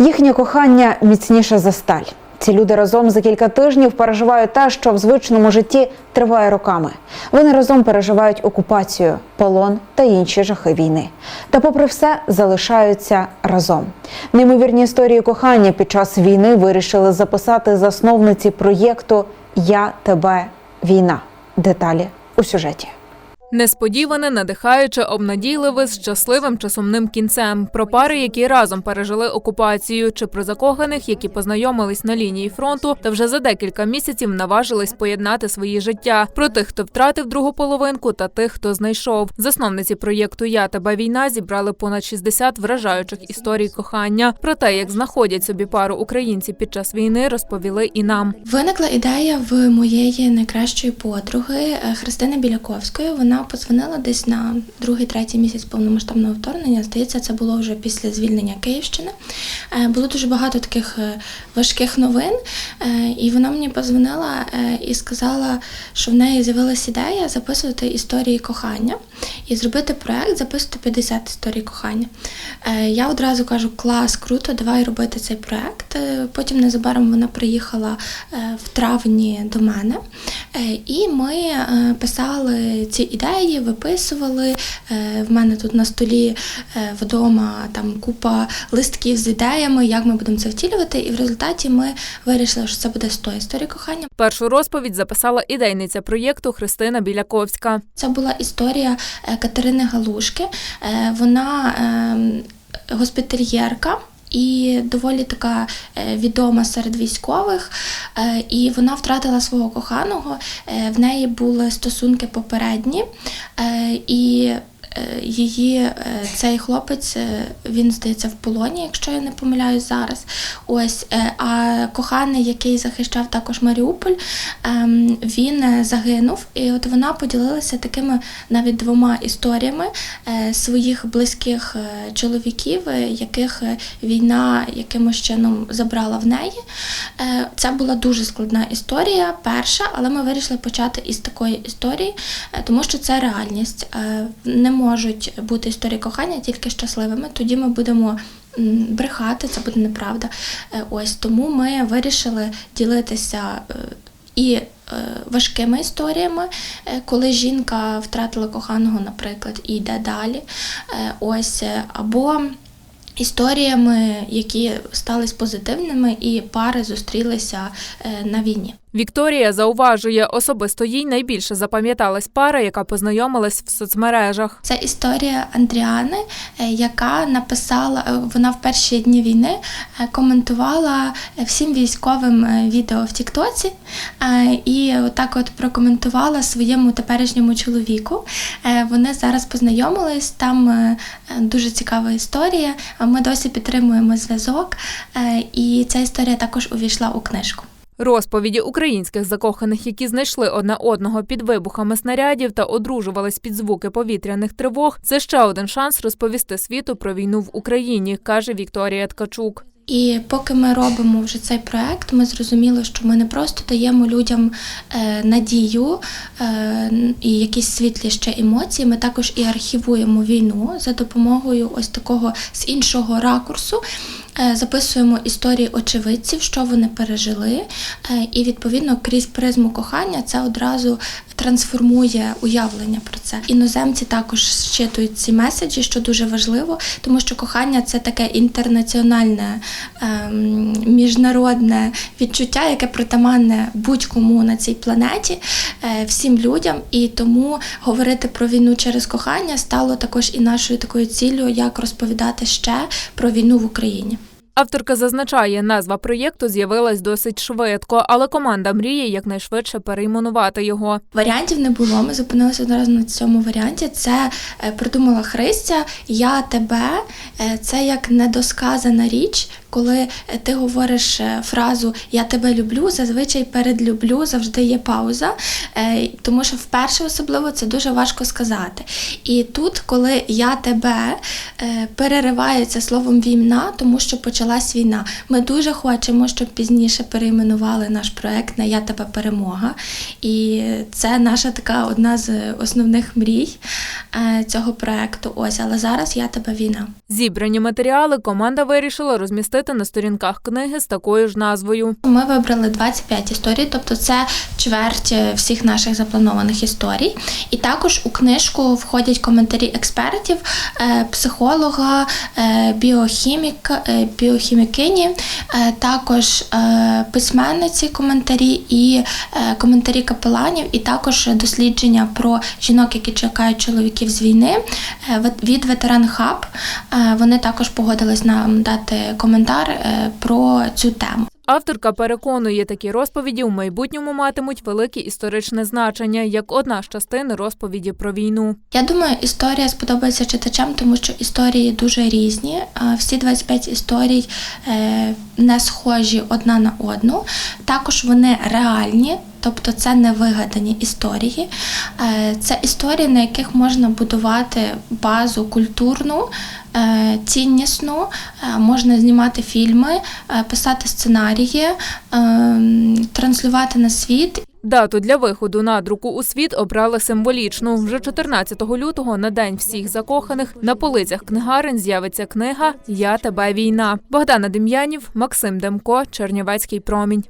Їхнє кохання міцніше за сталь. Ці люди разом за кілька тижнів переживають те, що в звичному житті триває роками. Вони разом переживають окупацію, полон та інші жахи війни. Та, попри все, залишаються разом. Неймовірні історії кохання під час війни вирішили записати засновниці проєкту Я тебе війна. Деталі у сюжеті. Несподіване, надихаюче, обнадійливе з щасливим чи кінцем. Про пари, які разом пережили окупацію, чи про закоханих, які познайомились на лінії фронту, та вже за декілька місяців наважились поєднати свої життя. Про тих, хто втратив другу половинку, та тих, хто знайшов. Засновниці проєкту Я тебе війна зібрали понад 60 вражаючих історій кохання. Про те, як знаходять собі пару українці під час війни, розповіли і нам. Виникла ідея в моєї найкращої подруги е, Христини Біляковської. Вона подзвонила десь на другий, третій місяць повномасштабного вторгнення. Здається, це було вже після звільнення Київщини. Е, Було дуже багато таких е, важких новин, е, і вона мені подзвонила е, і сказала, що в неї з'явилася ідея записувати історії кохання і зробити проект, записувати 50 історій кохання. Я одразу кажу: клас, круто, давай робити цей проект. Потім незабаром вона приїхала в травні до мене, і ми писали ці ідеї, виписували. В мене тут на столі вдома там купа листків з ідеями, як ми будемо це втілювати. І в результаті ми вирішили, що це буде 100 історій кохання. Першу розповідь записала ідейниця проєкту Христина Біляковська. Це була історія е, Катерини Галушки. Е, Вона ем, госпітальєрка. І доволі така е, відома серед військових, Е, і вона втратила свого коханого. Е, В неї були стосунки попередні, Е, і е, її е, цей хлопець, е, він здається в полоні, якщо я не помиляюсь зараз. Ось, е, а коханий, який захищав також Маріуполь, ем, він е, загинув, і от вона поділилася такими навіть двома історіями е, своїх близьких е, чоловіків, е, яких е, війна якимось чином забрала в неї. Е, Це була дуже складна історія, перша, але ми вирішили почати із такої історії, е, тому що це реальність. Е, можуть бути історії кохання тільки щасливими. Тоді ми будемо брехати, це буде неправда. Е, Ось тому ми вирішили ділитися е, і е, важкими історіями, коли жінка втратила коханого, наприклад, і йде далі. Ось або історіями, які стались позитивними, і пари зустрілися на війні. Вікторія зауважує, особисто їй найбільше запам'яталась пара, яка познайомилась в соцмережах. Це історія Андріани, е, яка написала, е, вона в перші дні війни е, коментувала всім військовим відео в Тіктоці і отак от прокоментувала своєму теперішньому чоловіку. Вони зараз познайомились, там дуже цікава історія. Ми досі підтримуємо зв'язок, і ця історія також увійшла у книжку. Розповіді українських закоханих, які знайшли одне одного під вибухами снарядів та одружувались під звуки повітряних тривог, це ще один шанс розповісти світу про війну в Україні, каже Вікторія Ткачук. І поки ми робимо вже цей проект, ми зрозуміли, що ми не просто даємо людям е, надію е, і якісь світлі ще емоції. Ми також і архівуємо війну за допомогою ось такого з іншого ракурсу. Е, Записуємо історії очевидців, що вони пережили, е, і відповідно крізь призму кохання це одразу трансформує уявлення про це. Іноземці також щитують ці меседжі, що дуже важливо, тому що кохання це таке інтернаціональне ем, міжнародне відчуття, яке притаманне будь-кому на цій планеті, е, всім людям. І тому говорити про війну через кохання стало також і нашою такою ціллю, як розповідати ще про війну в Україні. Авторка зазначає, назва проєкту з'явилась досить швидко, але команда мріє якнайшвидше перейменувати його. Варіантів не було. Ми зупинилися одразу на цьому варіанті. Це е, придумала Христя. Я тебе. Е, Це як недосказана річ, коли е, ти говориш е, фразу Я тебе люблю. Зазвичай перед люблю завжди є пауза, е, тому що вперше особливо це дуже важко сказати. І тут, коли я тебе переривається словом війна, тому що почалась війна. Ми дуже хочемо, щоб пізніше перейменували наш проект на Я тебе перемога. І це наша така одна з основних мрій цього проекту. Ось, але зараз я тебе війна. Зібрані матеріали команда вирішила розмістити розмістити на сторінках книги з такою ж назвою. Ми вибрали 25 історій, тобто це чверть е, всіх наших запланованих історій. І також у книжку входять коментарі експертів, е, психолога, е, біохіміка, е, біохімікині, також письменниці коментарі і коментарі капеланів, і також дослідження про жінок, які чекають чоловіків з війни від ветеран Хаб. Вони також погодились нам дати коментар е, про цю тему. Авторка переконує, такі розповіді в майбутньому матимуть велике історичне значення як одна з частин розповіді про війну. Я думаю, історія сподобається читачам, тому що історії дуже різні. Всі 25 історій е, не схожі одна на одну. Також вони реальні, тобто це не вигадані історії. Е, Це історії, на яких можна будувати базу культурну, е, ціннісну, е, можна знімати фільми, писати сценарії, транслювати на світ Дату для виходу надруку у світ обрали символічну. Вже 14 лютого на день всіх закоханих на полицях книгарень з'явиться книга Я тебе війна. Богдана Дем'янів, Максим Демко, Чернівецький промінь.